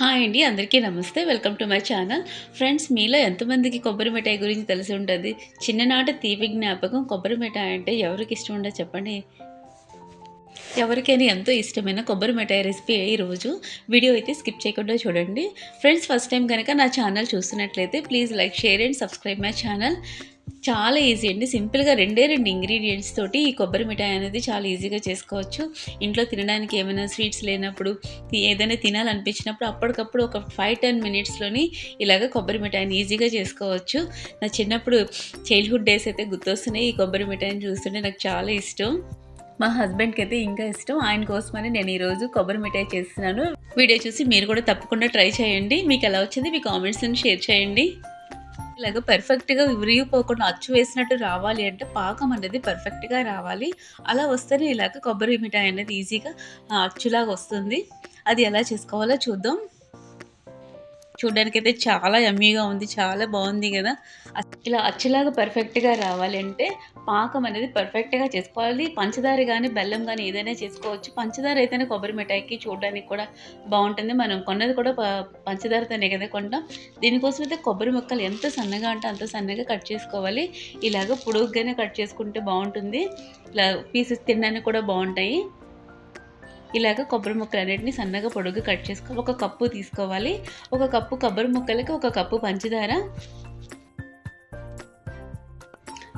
Hi అండి అందరికీ నమస్తే. Welcome to my channel. Friends మీలో ఎంతమందికి కొబ్బరి మిఠాయి గురించి తెలిసి ఉంటుంది? చిన్ననాటి తీపి జ్ఞాపకం కొబ్బరి మిఠాయి అంటే ఎవరికి ఇష్టం ఉండదు చెప్పండి? ఎవరికైనా ఎంతో ఇష్టమైన కొబ్బరి మిఠాయి రెసిపీ ఈరోజు వీడియో అయితే స్కిప్ చేయకుండా చూడండి. ఫ్రెండ్స్ ఫస్ట్ టైం కనుక నా ఛానల్ చూస్తున్నట్లయితే please like share and subscribe my channel. చాలా ఈజీ అండి. సింపుల్గా రెండే రెండు ఇంగ్రీడియంట్స్ తోటి ఈ కొబ్బరి మిఠాయి అనేది చాలా ఈజీగా చేసుకోవచ్చు. ఇంట్లో తినడానికి ఏమైనా స్వీట్స్ లేనప్పుడు ఏదైనా తినాలనిపించినప్పుడు అప్పటికప్పుడు ఒక ఫైవ్ టెన్ మినిట్స్లోని ఇలాగ కొబ్బరి మిఠాయిని ఈజీగా చేసుకోవచ్చు. నా చిన్నప్పుడు చైల్డ్హుడ్ డేస్ అయితే గుర్తొస్తున్నాయి ఈ కొబ్బరి మిఠాయిని చూస్తుంటే నాకు చాలా ఇష్టం. మా హస్బెండ్కి అయితే ఇంకా ఇష్టం. ఆయన కోసమని నేను ఈరోజు కొబ్బరి మిఠాయి చేస్తున్నాను. వీడియో చూసి మీరు కూడా తప్పకుండా ట్రై చేయండి. మీకు ఎలా వచ్చింది మీ కామెంట్స్ని షేర్ చేయండి. ఇలాగ పర్ఫెక్ట్గా విరిగిపోకుండా అచ్చు వేసినట్టు రావాలి అంటే పాకం అనేది పర్ఫెక్ట్గా రావాలి. అలా వస్తేనే ఇలాగ కొబ్బరి మిఠాయి అనేది ఈజీగా అచ్చులాగా వస్తుంది. అది ఎలా చేసుకోవాలో చూద్దాం. చూడడానికి అయితే చాలా యమ్మీగా ఉంది చాలా బాగుంది కదా. ఇలా అచ్చులాగా పర్ఫెక్ట్గా రావాలంటే పాకం అనేది పర్ఫెక్ట్గా చేసుకోవాలి. పంచదార కానీ బెల్లం కానీ ఏదైనా చేసుకోవచ్చు. పంచదార అయితేనే కొబ్బరి మిఠాయికి చూడడానికి కూడా బాగుంటుంది. మనం కొన్నది కూడా పంచదారతోనే కదా కొంటాం. దీనికోసం అయితే కొబ్బరి ముక్కలు ఎంత సన్నగా అంటే అంత సన్నగా కట్ చేసుకోవాలి. ఇలాగ పొడుగ్గానే కట్ చేసుకుంటే బాగుంటుంది. ఇలా పీసెస్ తినడానికి కూడా బాగుంటాయి. ఇలాగ కొబ్బరి ముక్కలు అన్నిటిని సన్నగా పొడుగు కట్ చేసుకో ఒక కప్పు తీసుకోవాలి. ఒక కప్పు కొబ్బరి ముక్కలకి ఒక కప్పు పంచదార.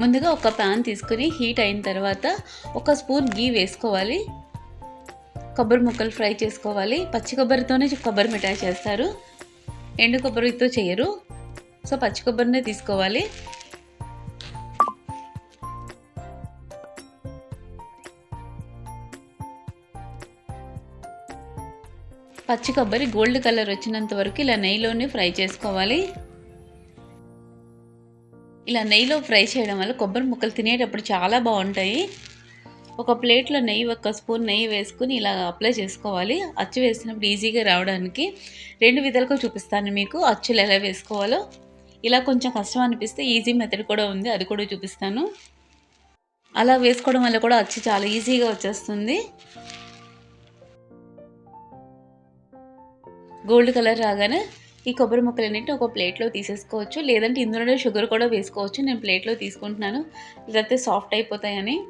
ముందుగా ఒక ప్యాన్ తీసుకుని హీట్ అయిన తర్వాత ఒక స్పూన్ గీ వేసుకోవాలి. కొబ్బరి ముక్కలు ఫ్రై చేసుకోవాలి. పచ్చి కొబ్బరితోనే కొబ్బరి మిఠాయి చేస్తారు. ఎండు కొబ్బరితో చేయరు. సో పచ్చి కొబ్బరినే తీసుకోవాలి. పచ్చి కొబ్బరి గోల్డ్ కలర్ వచ్చినంత వరకు ఇలా నెయ్యిలోనే ఫ్రై చేసుకోవాలి. ఇలా నెయ్యిలో ఫ్రై చేయడం వల్ల కొబ్బరి ముక్కలు తినేటప్పుడు చాలా బాగుంటాయి. ఒక ప్లేట్లో నెయ్యి ఒక స్పూన్ నెయ్యి వేసుకుని ఇలా అప్లై చేసుకోవాలి. అచ్చు వేసినప్పుడు ఈజీగా రావడానికి రెండు విధాలుగా చూపిస్తాను మీకు. అచ్చులు ఎలా వేసుకోవాలో. ఇలా కొంచెం కష్టం అనిపిస్తే ఈజీ మెథడ్ కూడా ఉంది అది కూడా చూపిస్తాను. అలా వేసుకోవడం వల్ల కూడా అచ్చు చాలా ఈజీగా వచ్చేస్తుంది. గోల్డ్ కలర్ రాగానే ఈ కొబ్బరి ముక్కలు అన్నిటి ఒక ప్లేట్లో తీసేసుకోవచ్చు. లేదంటే ఇందులోనే షుగర్ కూడా వేసుకోవచ్చు. నేను ప్లేట్లో తీసుకుంటున్నాను. లేకపోతే సాఫ్ట్ అయిపోతాయని.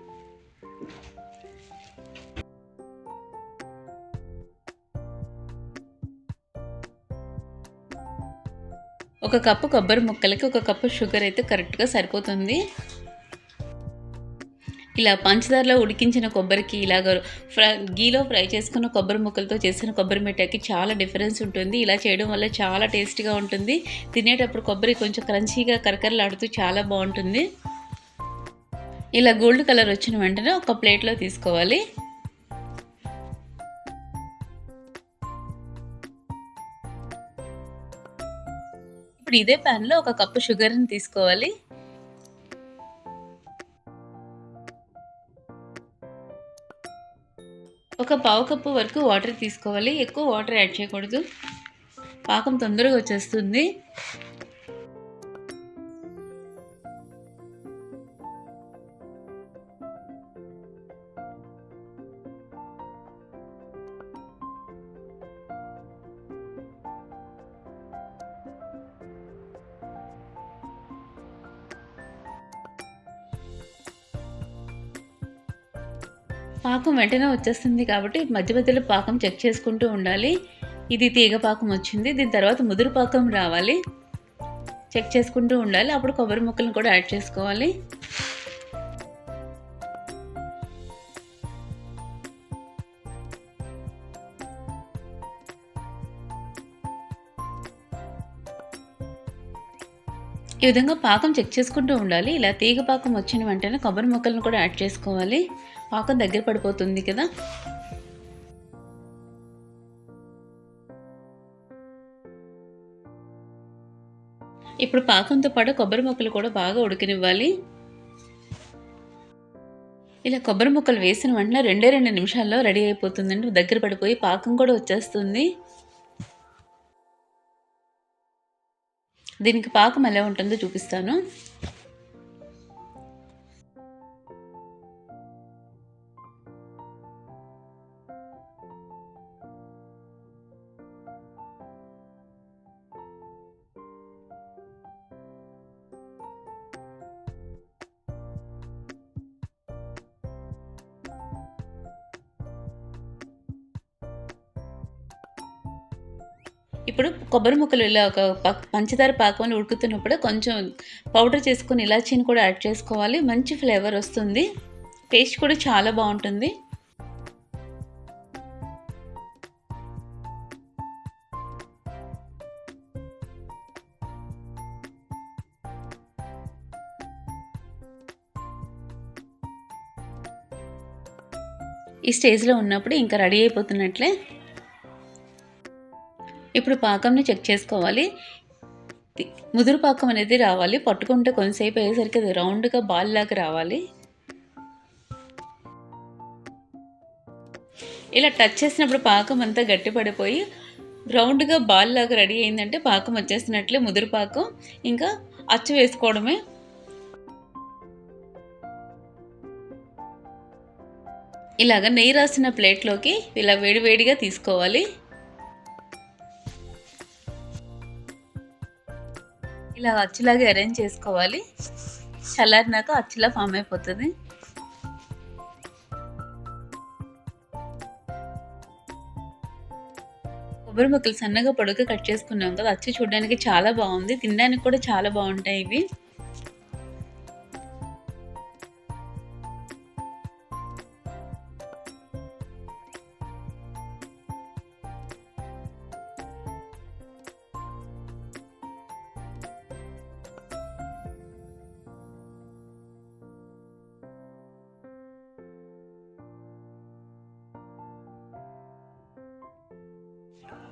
ఒక కప్పు కొబ్బరి ముక్కలకి ఒక కప్పు షుగర్ అయితే కరెక్ట్గా సరిపోతుంది. ఇలా పంచదారలో ఉడికించిన కొబ్బరికి ఇలాగ ఫ్రై గీలో ఫ్రై చేసుకున్న కొబ్బరి ముక్కలతో చేసిన కొబ్బరి మిఠాయికి చాలా డిఫరెన్స్ ఉంటుంది. ఇలా చేయడం వల్ల చాలా టేస్టీగా ఉంటుంది. తినేటప్పుడు కొబ్బరి కొంచెం క్రంచీగా కరకరలాడుతూ చాలా బాగుంటుంది. ఇలా గోల్డ్ కలర్ వచ్చిన వెంటనే ఒక ప్లేట్లో తీసుకోవాలి. ఇప్పుడు ఇదే ప్యాన్లో ఒక కప్పు షుగర్ని తీసుకోవాలి. ఒక పావు కప్పు వరకు వాటర్ తీసుకోవాలి. ఎక్కువ వాటర్ యాడ్ చేయకూడదు. పాకం తొందరగా వచ్చేస్తుంది. పాకం వెంటనే వచ్చేస్తుంది కాబట్టి మధ్య మధ్యలో పాకం చెక్ చేసుకుంటూ ఉండాలి. ఇది తీగ పాకం వచ్చింది. దీని తర్వాత ముదురు పాకం రావాలి. చెక్ చేసుకుంటూ ఉండాలి. అప్పుడు కొబ్బరి ముక్కలను కూడా యాడ్ చేసుకోవాలి. ఈ విధంగా పాకం చెక్ చేసుకుంటూ ఉండాలి. ఇలా తీగ పాకం వచ్చిన వెంటనే కొబ్బరి ముక్కలను కూడా యాడ్ చేసుకోవాలి. పాకం దగ్గర పడిపోతుంది కదా. ఇప్పుడు పాకంతో పాటు కొబ్బరి ముక్కలు కూడా బాగా ఉడికినివ్వాలి. ఇలా కొబ్బరి ముక్కలు వేసిన వెంటనే రెండే రెండు నిమిషాల్లో రెడీ అయిపోతుందండి. దగ్గర పడిపోయి పాకం కూడా వచ్చేస్తుంది. దీనికి పాకం ఎలా ఉంటుందో చూపిస్తాను. ఇప్పుడు కొబ్బరి ముక్కలు ఇలా ఒక పంచదార పాకంలో ఉడుకుతున్నప్పుడు కొంచెం పౌడర్ చేసుకుని ఇలాచీని కూడా యాడ్ చేసుకోవాలి. మంచి ఫ్లేవర్ వస్తుంది. టేస్ట్ కూడా చాలా బాగుంటుంది. ఈ స్టేజ్లో ఉన్నప్పుడు ఇంకా రెడీ అయిపోతున్నట్లే ఇప్పుడు పాకంని చెక్ చేసుకోవాలి. ముదురు పాకం అనేది రావాలి. పట్టుకుంటే కొంతసేపు అయ్యేసరికి అది రౌండ్గా బాల్ లాగా రావాలి. ఇలా టచ్ చేసినప్పుడు పాకం అంతా గట్టి పడిపోయి రౌండ్గా బాల్ లాగా రెడీ అయిందంటే పాకం వచ్చేసినట్లే ముదురు పాకం. ఇంకా అచ్చు వేసుకోవడమే. ఇలాగ నెయ్యి రాసిన ప్లేట్లోకి ఇలా వేడివేడిగా తీసుకోవాలి. ఇలా అచ్చులాగా అరేంజ్ చేసుకోవాలి. చల్లారినాక అచ్చులా ఫామ్ అయిపోతుంది. కొబ్బరి ముక్కలు సన్నగా పొడుగు కట్ చేసుకున్నాం కదా అచ్చు చూడడానికి చాలా బాగుంది. తినడానికి కూడా చాలా బాగుంటాయి ఇవి.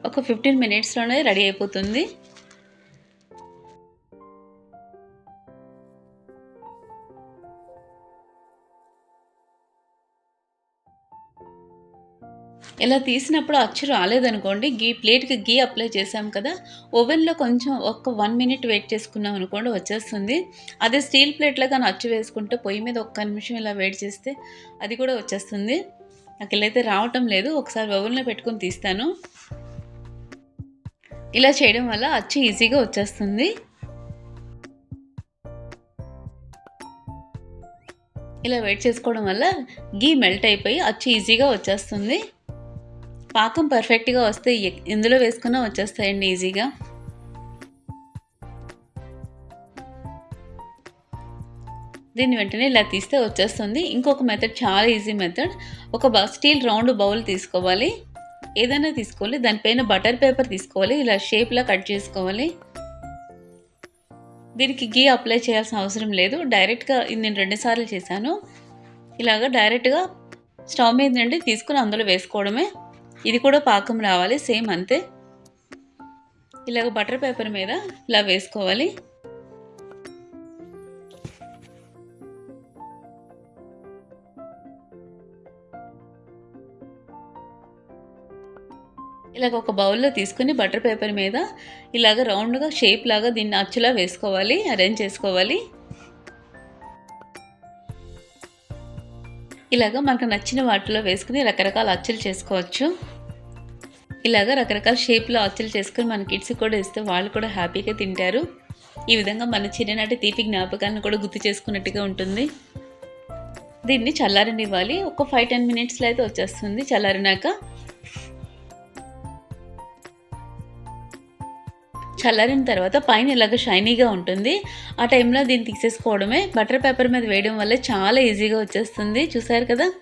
ఒక ఫిఫ్టీన్ మినిట్స్లోనే రెడీ అయిపోతుంది. ఇలా తీసినప్పుడు అచ్చు రాలేదనుకోండి గీ ప్లేట్కి గీ అప్లై చేసాం కదా ఓవెన్లో కొంచెం ఒక వన్ మినిట్ వెయిట్ చేసుకున్నాం అనుకోండి వచ్చేస్తుంది. అదే స్టీల్ ప్లేట్లో కానీ అచ్చు వేసుకుంటే పొయ్యి మీద ఒక్క నిమిషం ఇలా వెయిట్ చేస్తే అది కూడా వచ్చేస్తుంది. నాకు ఇలా అయితే రావటం లేదు ఒకసారి ఓవెన్లో పెట్టుకొని తీస్తాను. ఇలా చేయడం వల్ల అచ్చు ఈజీగా వచ్చేస్తుంది. ఇలా వెయిట్ చేసుకోవడం వల్ల గీ మెల్ట్ అయిపోయి అచ్చు ఈజీగా వచ్చేస్తుంది. పాకం పర్ఫెక్ట్గా వస్తే ఎందులో ఇందులో వేసుకున్నా వచ్చేస్తాయండి ఈజీగా. దీన్ని వెంటనే ఇలా తీస్తే వచ్చేస్తుంది. ఇంకొక మెథడ్ చాలా ఈజీ మెథడ్ ఒక బ స్టీల్ రౌండ్ బౌల్ తీసుకోవాలి. ఏదైనా తీసుకోవాలి. దానిపైన బటర్ పేపర్ తీసుకోవాలి. ఇలా షేప్లా కట్ చేసుకోవాలి. దీనికి గీ అప్లై చేయాల్సిన అవసరం లేదు. డైరెక్ట్గా ఇది నేను రెండుసార్లు చేశాను. ఇలాగ డైరెక్ట్గా స్టవ్ మీద నుండి తీసుకుని అందులో వేసుకోవడమే. ఇది కూడా పాకం రావాలి. సేమ్ అంతే. ఇలాగ బటర్ పేపర్ మీద ఇలా వేసుకోవాలి. ఇలాగ ఒక బౌల్లో తీసుకుని బటర్ పేపర్ మీద ఇలాగ రౌండ్గా షేప్ లాగా దీన్ని అచ్చులా వేసుకోవాలి అరేంజ్ చేసుకోవాలి. ఇలాగ మనకు నచ్చిన వాటిలో వేసుకుని రకరకాల అచ్చులు చేసుకోవచ్చు. ఇలాగ రకరకాల షేప్లో అచ్చులు చేసుకుని మన కిడ్స్ కూడా ఇస్తే వాళ్ళు కూడా హ్యాపీగా తింటారు. ఈ విధంగా మన చిన్ననాటి తీపి జ్ఞాపకాలను కూడా గుర్తు చేసుకున్నట్టుగా ఉంటుంది. దీన్ని చల్లారనివ్వాలి. ఒక ఫైవ్ టెన్ మినిట్స్లో అయితే వచ్చేస్తుంది చల్లారినాక. చల్లారిన తర్వాత పైన ఇలాగ షైనీగా ఉంటుంది. ఆ టైంలో దీన్ని తీసేసుకోవడమే. బటర్ పేపర్ మీద వేయడం వల్ల చాలా ఈజీగా వచ్చేస్తుంది. చూసారు కదా?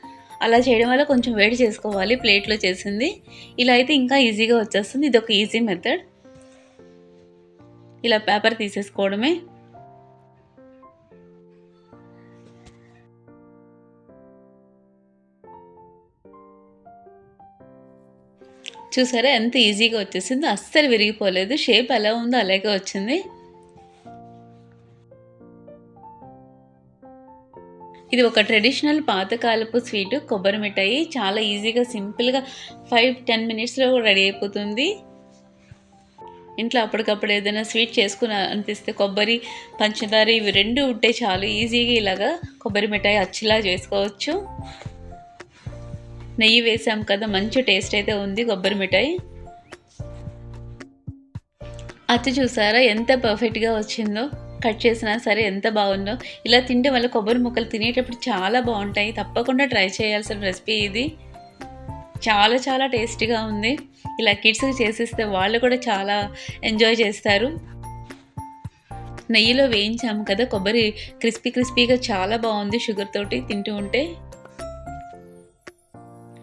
అలా చేయడం వల్ల కొంచెం వేడి చేసుకోవాలి. ప్లేట్లో చేసింది. ఇలా అయితే ఇంకా ఈజీగా వచ్చేస్తుంది. ఇది ఒక ఈజీ మెథడ్. ఇలా పేపర్ తీసేసుకోవడమే. చూసారా? ఎంత ఈజీగా వచ్చేసిందో. అస్సలు విరిగిపోలేదు. షేప్ ఎలా ఉందో అలాగే వచ్చింది. ఇది ఒక ట్రెడిషనల్ పాతకాలపు స్వీట్. కొబ్బరి మిఠాయి. చాలా ఈజీగా సింపుల్గా ఫైవ్ టెన్ మినిట్స్లో కూడా రెడీ అయిపోతుంది. ఇంట్లో అప్పటికప్పుడు ఏదైనా స్వీట్ చేసుకుని అనిపిస్తే కొబ్బరి పంచదార ఇవి రెండు ఉంటే చాలు. ఈజీగా ఇలాగా కొబ్బరి మిఠాయి అచ్చిలా చేసుకోవచ్చు. నెయ్యి వేసాం కదా మంచి టేస్ట్ అయితే ఉంది కొబ్బరి మిఠాయి. అచ్చు చూసారా ఎంత పర్ఫెక్ట్గా వచ్చిందో కట్ చేసినా సరే ఎంత బాగుందో. ఇలా తింటే వల్ల కొబ్బరి ముక్కలు తినేటప్పుడు చాలా బాగుంటాయి తప్పకుండా ట్రై చేయాల్సిన రెసిపీ ఇది. చాలా చాలా టేస్టీగా ఉంది. ఇలా కిడ్స్కి చేసిస్తే వాళ్ళు కూడా చాలా ఎంజాయ్ చేస్తారు. నెయ్యిలో వేయించాము కదా కొబ్బరి క్రిస్పీ క్రిస్పీగా చాలా బాగుంది షుగర్ తోటి తింటూ ఉంటే.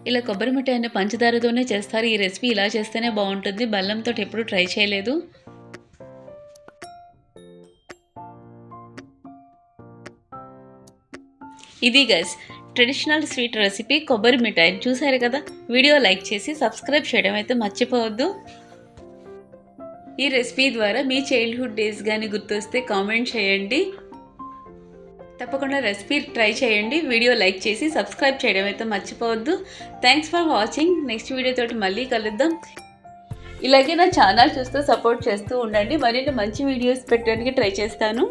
ఇలా కొబ్బరి మిఠాయిని పంచదారతోనే చేస్తారు. ఈ రెసిపీ ఇలా చేస్తేనే బాగుంటుంది. బెల్లంతో ఎప్పుడు ట్రై చేయలేదు. ఇది గైస్ ట్రెడిషనల్ స్వీట్ రెసిపీ కొబ్బరి మిఠాయి. చూసారు కదా? వీడియో లైక్ చేసి సబ్స్క్రైబ్ చేయడం అయితే మర్చిపోవద్దు. ఈ రెసిపీ ద్వారా మీ చైల్డ్హుడ్ డేస్ కానీ గుర్తొస్తే కామెంట్ చేయండి. తప్పకుండా రెసిపీ ట్రై చేయండి. వీడియో లైక్ చేసి సబ్స్క్రైబ్ చేయడం అయితే మర్చిపోవద్దు. Thanks for watching next video తోటి మళ్ళీ కలుద్దాం. ఇలాగే నా ఛానల్ చూస్తూ సపోర్ట్ చేస్తూ ఉండండి. మరిన్ని మంచి వీడియోస్ పెట్టడానికి ట్రై చేస్తాను.